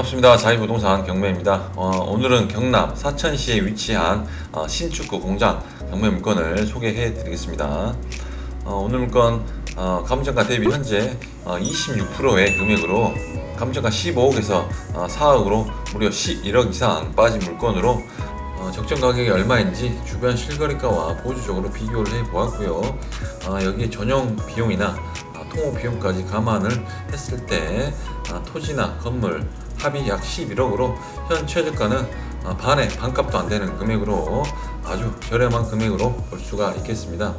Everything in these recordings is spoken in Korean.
반갑습니다. 자이부동산 경매입니다. 어, 오늘은 경남 사천시에 위치한 어, 신축구 공장 경매 물건을 소개해 드리겠습니다. 어, 오늘 물건 어, 감정가 대비 현재 어, 26%의 금액으로 감정가 15억에서 어, 4억으로 무려 11억 이상 빠진 물건으로 어, 적정 가격이 얼마인지 주변 실거래가와 보조적으로 비교를 해 보았고요. 어, 여기에 전용 비용이나 아, 통호 비용까지 감안을 했을 때 아, 토지나 건물 합이 약 11억으로 현 최저가는 아, 반에 반값도 안 되는 금액으로 아주 저렴한 금액으로 볼 수가 있겠습니다.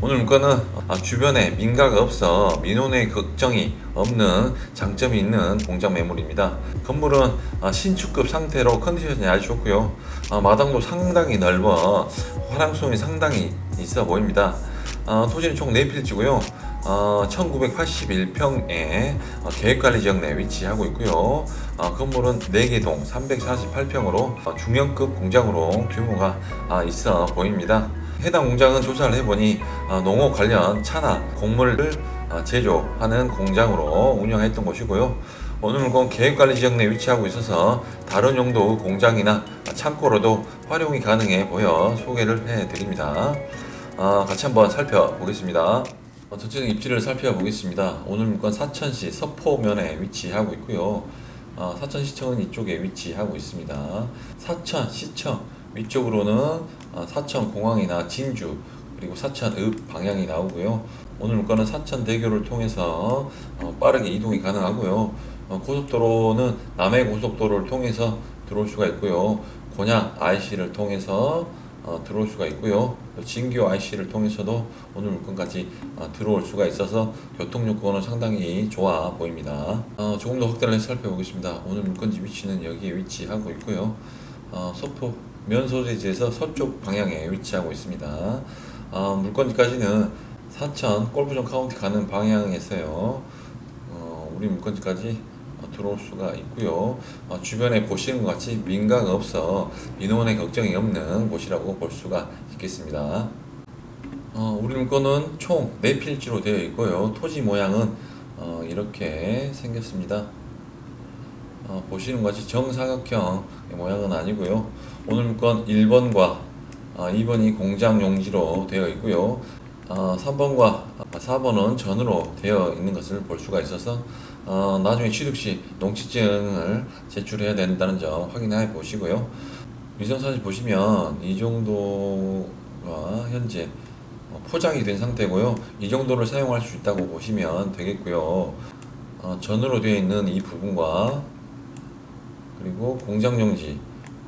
오늘 물건은 아, 주변에 민가가 없어 민원의 걱정이 없는 장점이 있는 공장 매물입니다. 건물은 아, 신축급 상태로 컨디션이 아주 좋고요. 아, 마당도 상당히 넓어 활용성이 상당히 있어 보입니다. 아, 토지는 총 4필지고요. 어, 1981평의 어, 계획관리 지역 내에 위치하고 있고요. 어, 건물은 4개 동 348평으로 중형급 공장으로 규모가 아, 있어 보입니다. 해당 공장은 조사를 해보니 어, 농업 관련 차나 곡물을 어, 제조하는 공장으로 운영했던 곳이고요. 오늘 물건 계획관리 지역 내에 위치하고 있어서 다른 용도 공장이나 창고로도 활용이 가능해 보여 소개를 해드립니다. 어, 같이 한번 살펴보겠습니다. 어, 전체적인 입지를 살펴보겠습니다. 오늘 물건 사천시 서포면에 위치하고 있고요. 어, 사천시청은 이쪽에 위치하고 있습니다. 사천시청 위쪽으로는 어, 사천공항이나 진주 그리고 사천읍 방향이 나오고요. 오늘 물건은 사천대교를 통해서 어, 빠르게 이동이 가능하고요. 어, 고속도로는 남해 고속도로를 통해서 들어올 수가 있고요. 곤양 IC를 통해서 어, 들어올 수가 있고요. 또 진교 IC를 통해서도 오늘 물건까지 어, 들어올 수가 있어서 교통 요건은 상당히 좋아 보입니다. 어, 조금 더 확대를 해서 살펴보겠습니다. 오늘 물건지 위치는 여기에 위치하고 있고요. 어, 서포 면 소재지에서 서쪽 방향에 위치하고 있습니다. 어, 물건지까지는 사천 골프존 카운티 가는 방향에서요. 어, 우리 물건지까지 어, 들어올 수가 있고요. 어, 주변에 보시는 것 같이 민가가 없어 민원의 걱정이 없는 곳이라고 볼 수가 있겠습니다. 어, 우리 물건은 총 4필지로 되어 있고요. 토지 모양은 어, 이렇게 생겼습니다. 어, 보시는 것 같이 정사각형 모양은 아니고요. 오늘 물건 1번과 어, 2번이 공장 용지로 되어 있고요. 어, 3번과 4번은 전으로 되어 있는 것을 볼 수가 있어서 어, 나중에 취득 시 농지증을 제출해야 된다는 점 확인해 보시고요. 위성사진 보시면 이 정도가 현재 어, 포장이 된 상태고요. 이 정도를 사용할 수 있다고 보시면 되겠고요. 어, 전으로 되어 있는 이 부분과 그리고 공장용지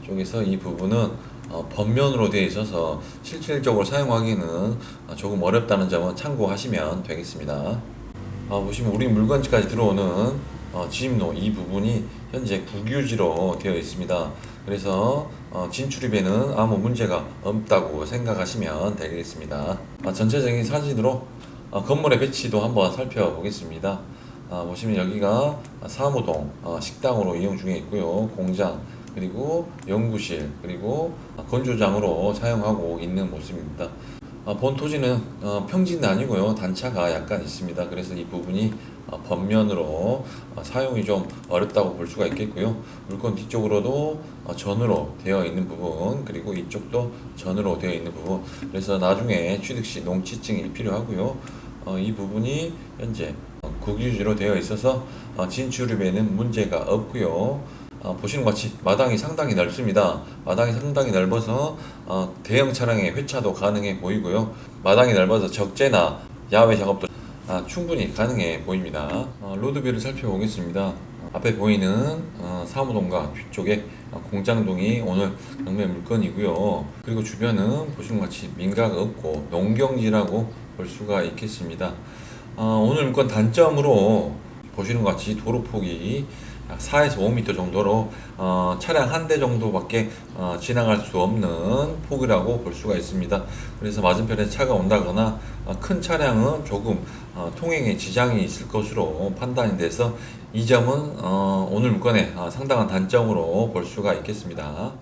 쪽에서 이 부분은 어, 번면으로 되어 있어서 실질적으로 사용하기는 어, 조금 어렵다는 점은 참고하시면 되겠습니다. 어, 보시면 우리 물건지까지 들어오는 어, 지임로 이 부분이 현재 국유지로 되어 있습니다. 그래서 어, 진출입에는 아무 문제가 없다고 생각하시면 되겠습니다. 어, 전체적인 사진으로 어, 건물의 배치도 한번 살펴보겠습니다. 아, 보시면 여기가 사무동 어, 식당으로 이용 중에 있고요. 공장 그리고 연구실 그리고 건조장으로 사용하고 있는 모습입니다. 어, 본 토지는 어, 평지는 아니고요. 단차가 약간 있습니다. 그래서 이 부분이 어, 번면으로 어, 사용이 좀 어렵다고 볼 수가 있겠고요. 물건 뒤쪽으로도 어, 전으로 되어 있는 부분 그리고 이쪽도 전으로 되어 있는 부분 그래서 나중에 취득 시 농지증이 필요하고요. 어, 이 부분이 현재 어, 국유지로 되어 있어서 어, 진출입에는 문제가 없고요. 어, 보시는 것 같이 마당이 상당히 넓습니다. 마당이 상당히 넓어서 어, 대형 차량의 회차도 가능해 보이고요. 마당이 넓어서 적재나 야외 작업도 아, 충분히 가능해 보입니다. 어, 로드뷰를 살펴보겠습니다. 어, 앞에 보이는 어, 사무동과 뒤쪽에 어, 공장동이 오늘 경매 물건이고요. 그리고 주변은 보시는 것 같이 민가가 없고 농경지라고 볼 수가 있겠습니다. 어, 오늘 물건 단점으로 보시는 것 같이 도로 폭이 약 4에서 5m 정도로 어, 차량 한 대 정도밖에 어, 지나갈 수 없는 폭이라고 볼 수가 있습니다. 그래서 맞은편에 차가 온다거나 어, 큰 차량은 조금 어, 통행에 지장이 있을 것으로 판단이 돼서 이 점은 어, 오늘 물건의 어, 상당한 단점으로 볼 수가 있겠습니다.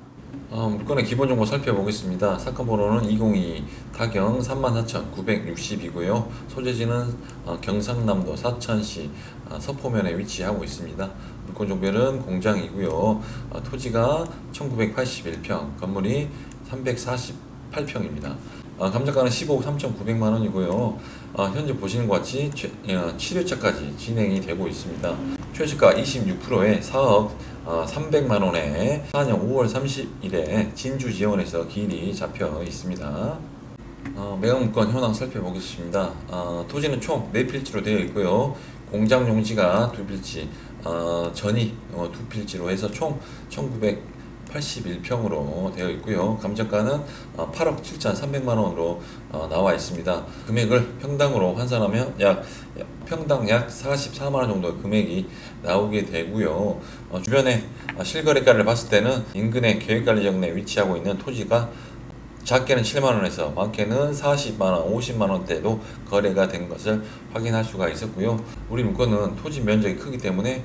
어, 물건의 기본 정보 살펴보겠습니다. 사건 번호는 202 타경 34,960이고요. 소재지는 어, 경상남도 사천시 어, 서포면에 위치하고 있습니다. 물건 종별은 공장이고요. 어, 토지가 1981평, 건물이 348평입니다. 어, 감정가는 15억 3,900만 원이고요. 어, 현재 보시는 것 같이 최, 어, 7회차까지 진행이 되고 있습니다. 최저가 26%에 4억 어, 300만 원에 4년 5월 30일에 진주 지원에서 기일이 잡혀 있습니다. 어, 매각물건 현황 살펴보겠습니다. 어, 토지는 총 4필지로 되어 있고요. 공장 용지가 2필지, 어, 전이 어, 2필지로 해서 총 1981평으로 되어 있고요. 감정가는 어, 8억 7,300만 원으로 어, 나와 있습니다. 금액을 평당으로 환산하면 약약 평당 약 44만 원 정도의 금액이 나오게 되고요. 어, 주변에 어, 실거래가를 봤을 때는 인근의 계획관리역 내에 위치하고 있는 토지가 작게는 7만 원에서 많게는 40만 원, 50만 원대도 거래가 된 것을 확인할 수가 있었고요. 우리 물건은 토지 면적이 크기 때문에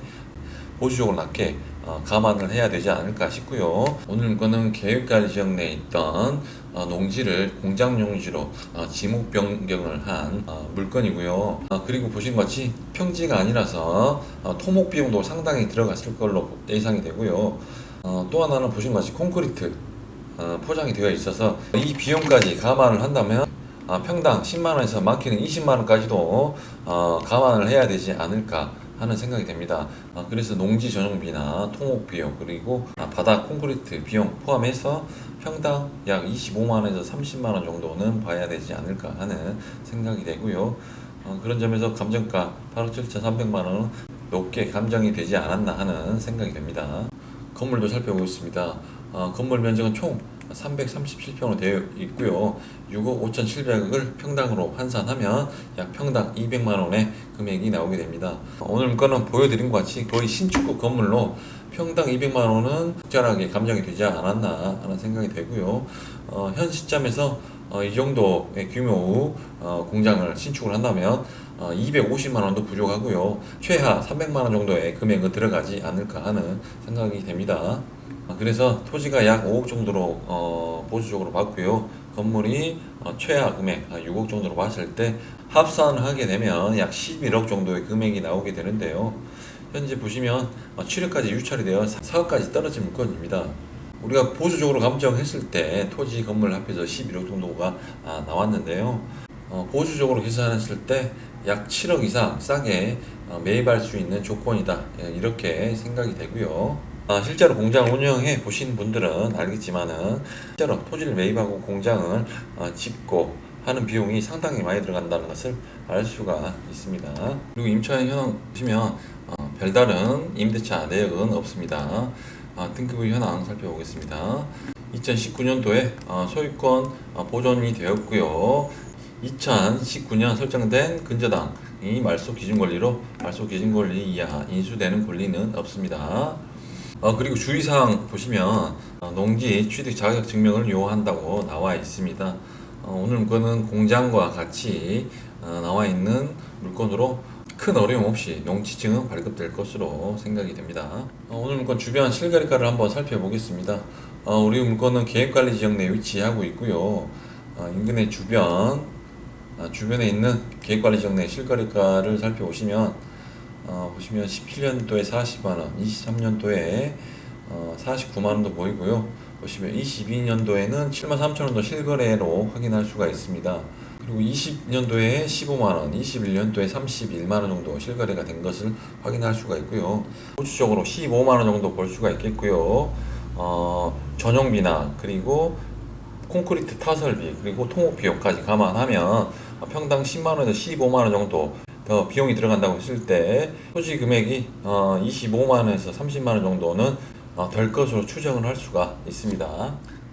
보수적으로 낮게 어, 감안을 해야 되지 않을까 싶고요. 오늘 물건은 계획관리 지역 내에 있던 어, 농지를 공장 용지로 어, 지목 변경을 한 어, 물건이고요. 어, 그리고 보신 것 같이 평지가 아니라서 어, 토목 비용도 상당히 들어갔을 걸로 예상이 되고요. 어, 또 하나는 보신 것 같이 콘크리트 어, 포장이 되어 있어서 이 비용까지 감안을 한다면 아, 평당 10만 원에서 많게는 20만 원까지도 어, 감안을 해야 되지 않을까 하는 생각이 됩니다. 아, 그래서 농지 전용비나 통목 비용 그리고 아, 바닥 콘크리트 비용 포함해서 평당 약 25만 원에서 30만 원 정도는 봐야 되지 않을까 하는 생각이 되고요. 어, 그런 점에서 감정가 8억 7,300만 원은 높게 감정이 되지 않았나 하는 생각이 됩니다. 건물도 살펴보겠습니다. 어, 건물 면적은 총 337평으로 되어 있고요. 6억 5,700을 평당으로 환산하면 약 평당 200만 원의 금액이 나오게 됩니다. 오늘 물건은 보여드린 것 같이 거의 신축급 건물로 평당 200만 원은 적절하게 감정이 되지 않았나 하는 생각이 되고요. 어, 현 시점에서 어, 이 정도의 규모 어, 공장을 신축을 한다면 어, 250만 원도 부족하고요. 최하 300만 원 정도의 금액은 들어가지 않을까 하는 생각이 됩니다. 아, 그래서 토지가 약 5억 정도로 어, 보수적으로 봤고요. 건물이 어, 최하 금액 아, 6억 정도로 봤을 때 합산을 하게 되면 약 11억 정도의 금액이 나오게 되는데요. 현재 보시면 어, 7억까지 유찰이 되어 4억까지 떨어진 물건입니다. 우리가 보수적으로 감정했을 때 토지 건물 합해서 11억 정도가 아, 나왔는데요. 어, 보수적으로 계산했을 때 약 7억 이상 싸게 어, 매입할 수 있는 조건이다. 예, 이렇게 생각이 되고요. 아, 실제로 공장 운영해 보신 분들은 알겠지만은 실제로 토지를 매입하고 공장을 어, 짓고 하는 비용이 상당히 많이 들어간다는 것을 알 수가 있습니다. 그리고 임차인 현황 보시면 어, 별다른 임대차 내역은 없습니다. 아, 등급의 현황 살펴보겠습니다. 2019년도에 어, 소유권 어, 보존이 되었고요. 2019년 설정된 근저당이 말소 기준 권리로 말소 기준 권리 이하 인수되는 권리는 없습니다. 어, 그리고 주의사항 보시면 어, 농지 취득 자격 증명을 요한다고 나와 있습니다. 어, 오늘 물건은 공장과 같이 어, 나와 있는 물건으로 큰 어려움 없이 농지증은 발급될 것으로 생각이 됩니다. 어, 오늘 물건 주변 실거래가를 한번 살펴보겠습니다. 어, 우리 물건은 계획관리 지역 내에 위치하고 있고요. 어, 인근의 주변 아, 주변에 있는 계획관리 지역 내 실거래가를 살펴보시면 어, 보시면 17년도에 40만 원, 23년도에 어, 49만 원도 보이고요. 보시면 22년도에는 7만 3천 원도 실거래로 확인할 수가 있습니다. 그리고 20년도에 15만 원, 21년도에 31만 원 정도 실거래가 된 것을 확인할 수가 있고요. 호주적으로 15만 원 정도 볼 수가 있겠고요. 어, 전용비나 그리고 콘크리트 타설비 그리고 통호 비용까지 감안하면 평당 10만 원에서 15만 원 정도 더 비용이 들어간다고 했을 때 토지 금액이 어, 25만 원에서 30만 원 정도는 어, 될 것으로 추정을 할 수가 있습니다.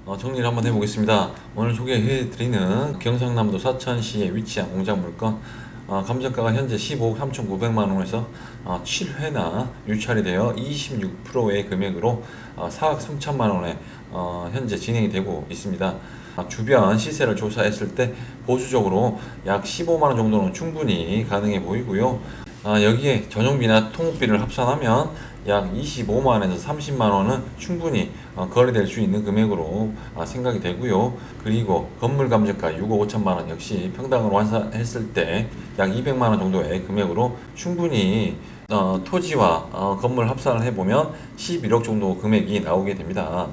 어, 정리를 한번 해보겠습니다. 오늘 소개해드리는 경상남도 사천시에 위치한 공장 물건 어, 감정가가 현재 15억 3,900만 원에서 어, 7회나 유찰이 되어 26%의 금액으로 어, 4억 3천만 원에 어, 현재 진행이 되고 있습니다. 아, 주변 시세를 조사했을 때 보수적으로 약 15만 원 정도는 충분히 가능해 보이고요. 아, 여기에 전용비나 통목비를 합산하면 약 25만원에서 30만원은 충분히 어, 거래될 수 있는 금액으로 아, 생각이 되고요. 그리고 건물 감정가 6억 5천만원 역시 평당으로 환산했을 때 약 200만원 정도의 금액으로 충분히 어, 토지와 어, 건물 합산을 해보면 11억 정도 금액이 나오게 됩니다.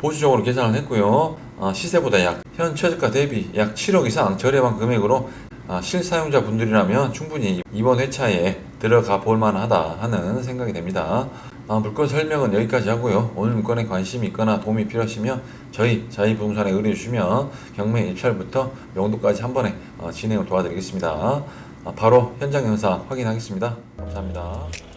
보수적으로 계산을 했고요. 어, 시세보다 약 현 최저가 대비 약 7억 이상 저렴한 금액으로 아, 실사용자 분들이라면 충분히 이번 회차에 들어가 볼 만하다 하는 생각이 됩니다. 아, 물건 설명은 여기까지 하고요. 오늘 물건에 관심이 있거나 도움이 필요하시면 저희 자이부동산에 의뢰 주시면 경매 입찰부터 명도까지 한 번에 어, 진행을 도와드리겠습니다. 아, 바로 현장 영상 확인하겠습니다. 감사합니다.